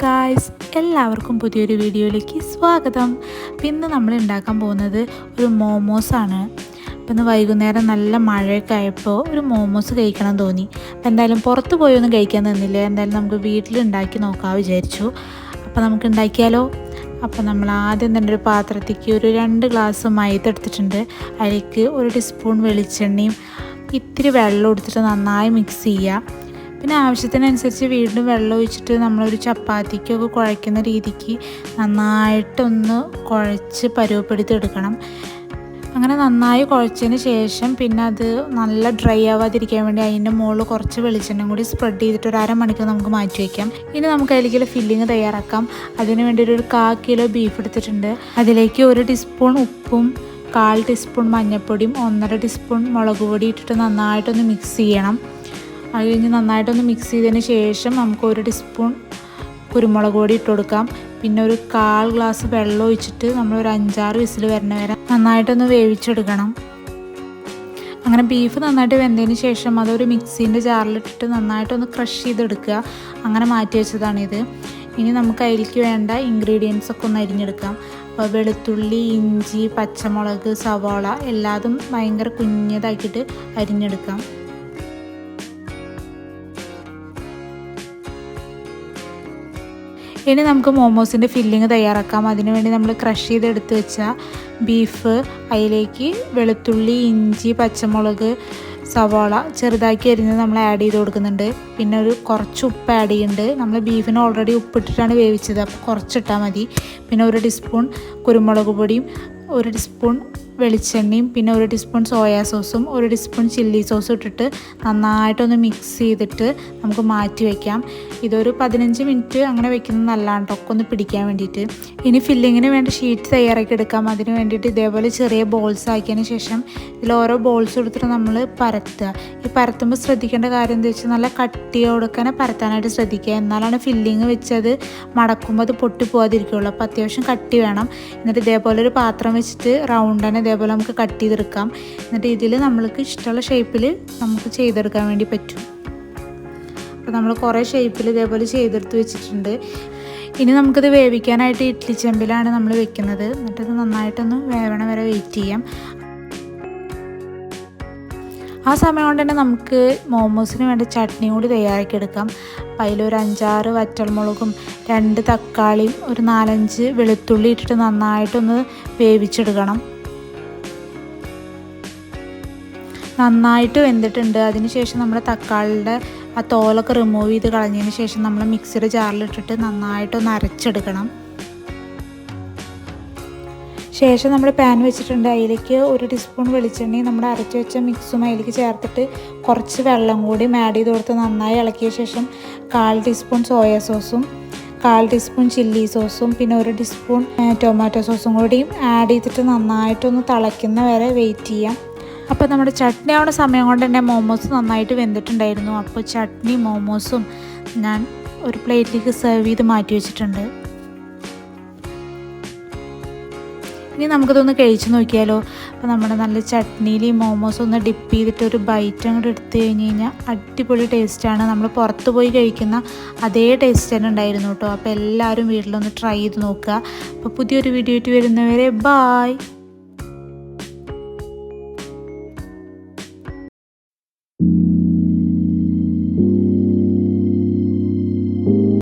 Guys എല്ലാവർക്കും പുതിയൊരു വീഡിയോയിലേക്ക് സ്വാഗതം. ഇന്ന് നമ്മൾ ഉണ്ടാക്കാൻ പോകുന്നത് ഒരു മോമോസാണ് അപ്പം ഇന്ന് വൈകുന്നേരം നല്ല മഴയൊക്കെ ആയപ്പോൾ ഒരു മോമോസ് കഴിക്കണം തോന്നി. അപ്പം എന്തായാലും പുറത്ത് പോയൊന്നും കഴിക്കാൻ നിന്നില്ല. എന്തായാലും നമുക്ക് വീട്ടിൽ ഉണ്ടാക്കി നോക്കാൻ വിചാരിച്ചു. അപ്പം നമുക്ക് ഉണ്ടാക്കിയാലോ? അപ്പം നമ്മൾ ആദ്യം തന്നെ ഒരു പാത്രത്തേക്ക് ഒരു രണ്ട് ഗ്ലാസ് മൈദ എടുത്തിട്ടുണ്ട്. അതിലേക്ക് ഒരു ടീസ്പൂൺ വെളിച്ചെണ്ണയും ഇത്തിരി വെള്ളം എടുത്തിട്ട് നന്നായി മിക്സ് ചെയ്യുക പിന്നെ ആവശ്യത്തിനനുസരിച്ച് വീണ്ടും വെള്ളം ഒഴിച്ചിട്ട് നമ്മളൊരു ചപ്പാത്തിക്കൊക്കെ കുഴയ്ക്കുന്ന രീതിക്ക് നന്നായിട്ടൊന്ന് കുഴച്ച് പരുവപ്പെടുത്തി എടുക്കണം അങ്ങനെ നന്നായി കുഴച്ചതിന് ശേഷം പിന്നെ അത് നല്ല ഡ്രൈ ആവാതിരിക്കാൻ വേണ്ടി അതിന്റെ മുകളിൽ കുറച്ച് വെളിച്ചെണ്ണ കൂടി സ്പ്രെഡ് ചെയ്തിട്ട് ഒരു അരമണിക്കൂർ നമുക്ക് മാറ്റി വയ്ക്കാം. ഇനി നമുക്ക് അതിലേക്കുള്ള ഫില്ലിങ് തയ്യാറാക്കാം. അതിന് വേണ്ടി ഒരു കാ കിലോ ബീഫ് എടുത്തിട്ടുണ്ട്. അതിലേക്ക് ഒരു ടീസ്പൂൺ ഉപ്പും കാൽ ടീസ്പൂൺ മഞ്ഞൾപ്പൊടിയും ഒന്നര ടീസ്പൂൺ മുളക് പൊടി ഇട്ടിട്ട് നന്നായിട്ടൊന്ന് മിക്സ് ചെയ്യണം. അത് കഴിഞ്ഞ് നന്നായിട്ടൊന്ന് മിക്സ് ചെയ്തതിന് ശേഷം നമുക്ക് ഒരു ടീസ്പൂൺ കുരുമുളക് പൊടി ഇട്ട് കൊടുക്കാം. പിന്നെ ഒരു കാൽ ഗ്ലാസ് വെള്ളം ഒഴിച്ചിട്ട് നമ്മൾ ഒരു അഞ്ചാറ് വിസിൽ വരണ വരെ നന്നായിട്ടൊന്ന് വേവിച്ചെടുക്കണം. അങ്ങനെ ബീഫ് നന്നായിട്ട് വെന്തതിന് ശേഷം അതൊരു മിക്സീന്റെ ജാറിലിട്ടിട്ട് നന്നായിട്ടൊന്ന് ക്രഷ് ചെയ്തെടുക്കുക. അങ്ങനെ മാറ്റി വെച്ചതാണിത്. ഇനി നമുക്ക് അതിലേക്ക് വേണ്ട ഇൻഗ്രീഡിയൻസ് ഒക്കെ ഒന്ന് അരിഞ്ഞെടുക്കാം. അപ്പോൾ വെളുത്തുള്ളി ഇഞ്ചി പച്ചമുളക് സവാള എല്ലാതും ഭയങ്കര കുഞ്ഞതാക്കിയിട്ട് അരിഞ്ഞെടുക്കാം. ഇനി നമുക്ക് മോമോസിന്റെ ഫില്ലിങ് തയ്യാറാക്കാം. അതിനുവേണ്ടി നമ്മൾ ക്രഷ് ചെയ്തെടുത്ത് വെച്ച ബീഫ് അതിലേക്ക് വെളുത്തുള്ളി ഇഞ്ചി പച്ചമുളക് സവാള ചെറുതാക്കി അരിഞ്ഞ് നമ്മൾ ആഡ് ചെയ്ത് കൊടുക്കുന്നുണ്ട്. പിന്നെ ഒരു കുറച്ച് ഉപ്പ് ആഡ് ചെയ്യുന്നുണ്ട്. നമ്മൾ ബീഫിന് ഓൾറെഡി ഉപ്പിട്ടിട്ടാണ് വേവിച്ചത്. അപ്പോൾ കുറച്ചിട്ടാൽ മതി. പിന്നെ ഒരു ടീസ്പൂൺ കുരുമുളക് പൊടിയും ഒരു ടീസ്പൂൺ വെളിച്ചെണ്ണയും പിന്നെ ഒരു ടീസ്പൂൺ സോയാ സോസും ഒരു ടീസ്പൂൺ ചില്ലി സോസും ഇട്ടിട്ട് നന്നായിട്ടൊന്ന് മിക്സ് ചെയ്തിട്ട് നമുക്ക് മാറ്റി വയ്ക്കാം ഇതൊരു പതിനഞ്ച് മിനിറ്റ് അങ്ങനെ വെക്കുന്നത് നല്ലതാണ് ടൊക്കെ ഒന്ന് പിടിക്കാൻ വേണ്ടിയിട്ട്. ഇനി ഫില്ലിങ്ങിന് വേണ്ട ഷീറ്റ് തയ്യാറാക്കി എടുക്കാം. അതിന് വേണ്ടിയിട്ട് ഇതേപോലെ ചെറിയ ബോൾസ് ആക്കിയതിന് ശേഷം ഇതിൽ ഓരോ ബോൾസ് എടുത്തിട്ട് നമ്മൾ പരത്തുക. ഈ പരത്തുമ്പോൾ ശ്രദ്ധിക്കേണ്ട കാര്യം എന്താ വെച്ചാൽ നല്ല കട്ടിയോടുക്കനെ പരത്താനായിട്ട് ശ്രദ്ധിക്കുക. എന്നാലാണ് ഫില്ലിങ് വെച്ചത് മടക്കുമ്പോൾ അത് പൊട്ടി പോകാതിരിക്കുകയുള്ളൂ അപ്പോൾ അത്യാവശ്യം കട്ടി വേണം. എന്നിട്ട് ഇതേപോലെ ഒരു പാത്രം വെച്ചിട്ട് റൗണ്ട് തന്നെ ഇതേപോലെ നമുക്ക് കട്ട് ചെയ്തെടുക്കാം. എന്നിട്ട് ഇതിൽ നമ്മൾക്ക് ഇഷ്ടമുള്ള ഷേപ്പിൽ നമുക്ക് ചെയ്തെടുക്കാൻ വേണ്ടി പറ്റും. അപ്പോൾ നമ്മൾ കുറേ ഷേപ്പിൽ ഇതേപോലെ ചെയ്തെടുത്ത് വെച്ചിട്ടുണ്ട്. ഇനി നമുക്കിത് വേവിക്കാനായിട്ട് ഇഡ്ലി ചെമ്പിലാണ് നമ്മൾ വെക്കുന്നത്. എന്നിട്ടത് നന്നായിട്ടൊന്ന് വേവണ വരെ വെയിറ്റ് ചെയ്യാം. ആ സമയം കൊണ്ട് തന്നെ നമുക്ക് മോമോസിന് വേണ്ട ചട്നി കൂടി തയ്യാറാക്കിയെടുക്കാം. അപ്പം അതിലൊരു അഞ്ചാറ് വറ്റൽമുളകും രണ്ട് തക്കാളിയും ഒരു നാലഞ്ച് വെളുത്തുള്ളി ഇട്ടിട്ട് നന്നായിട്ടൊന്ന് വേവിച്ചെടുക്കണം. നന്നായിട്ട് വെന്തിട്ടുണ്ട്. അതിനുശേഷം നമ്മൾ തക്കാളിയുടെ ആ തോലൊക്കെ റിമൂവ് ചെയ്ത് കളഞ്ഞതിന് ശേഷം നമ്മൾ മിക്സിയുടെ ജാറിലിട്ടിട്ട് നന്നായിട്ടൊന്ന് അരച്ചെടുക്കണം. ശേഷം നമ്മൾ പാൻ വെച്ചിട്ടുണ്ട്. അതിലേക്ക് ഒരു ടീസ്പൂൺ വെളിച്ചെണ്ണയും നമ്മൾ അരച്ച് വെച്ച മിക്സും അതിലേക്ക് ചേർത്തിട്ട് കുറച്ച് വെള്ളം കൂടി ആഡ് ചെയ്ത് കൊടുത്ത് നന്നായി ഇളക്കിയ ശേഷം കാൽ ടീസ്പൂൺ സോയ സോസും കാൽ ടീസ്പൂൺ ചില്ലി സോസും പിന്നെ ഒരു ടീസ്പൂൺ ടൊമാറ്റോ സോസും കൂടിയും ആഡ് ചെയ്തിട്ട് നന്നായിട്ടൊന്ന് തിളയ്ക്കുന്ന വരെ വെയിറ്റ് ചെയ്യാം. അപ്പോൾ നമ്മുടെ ചട്നി ആവുന്ന സമയം കൊണ്ട് തന്നെ മോമോസ് നന്നായിട്ട് വെന്തിട്ടുണ്ടായിരുന്നു. അപ്പോൾ ചട്നി മോമോസും ഞാൻ ഒരു പ്ലേറ്റിലേക്ക് സെർവ് ചെയ്ത് മാറ്റി വെച്ചിട്ടുണ്ട്. ഇനി നമുക്കിതൊന്ന് കഴിച്ചു നോക്കിയാലോ. അപ്പോൾ നമ്മുടെ നല്ല ചട്നിയിൽ ഈ മോമോസ് ഒന്ന് ഡിപ്പ് ചെയ്തിട്ട് ഒരു ബൈറ്റ് അങ്ങോട്ട് എടുത്തു കഴിഞ്ഞ് കഴിഞ്ഞാൽ അടിപൊളി ടേസ്റ്റാണ് നമ്മൾ പുറത്ത് പോയി കഴിക്കുന്ന അതേ ടേസ്റ്റ് തന്നെ ഉണ്ടായിരുന്നു കേട്ടോ അപ്പോൾ എല്ലാവരും വീട്ടിലൊന്ന് ട്രൈ ചെയ്ത് നോക്കുക. അപ്പോൾ പുതിയൊരു വീഡിയോ ആയിട്ട് വരുന്നവരെ ബായ്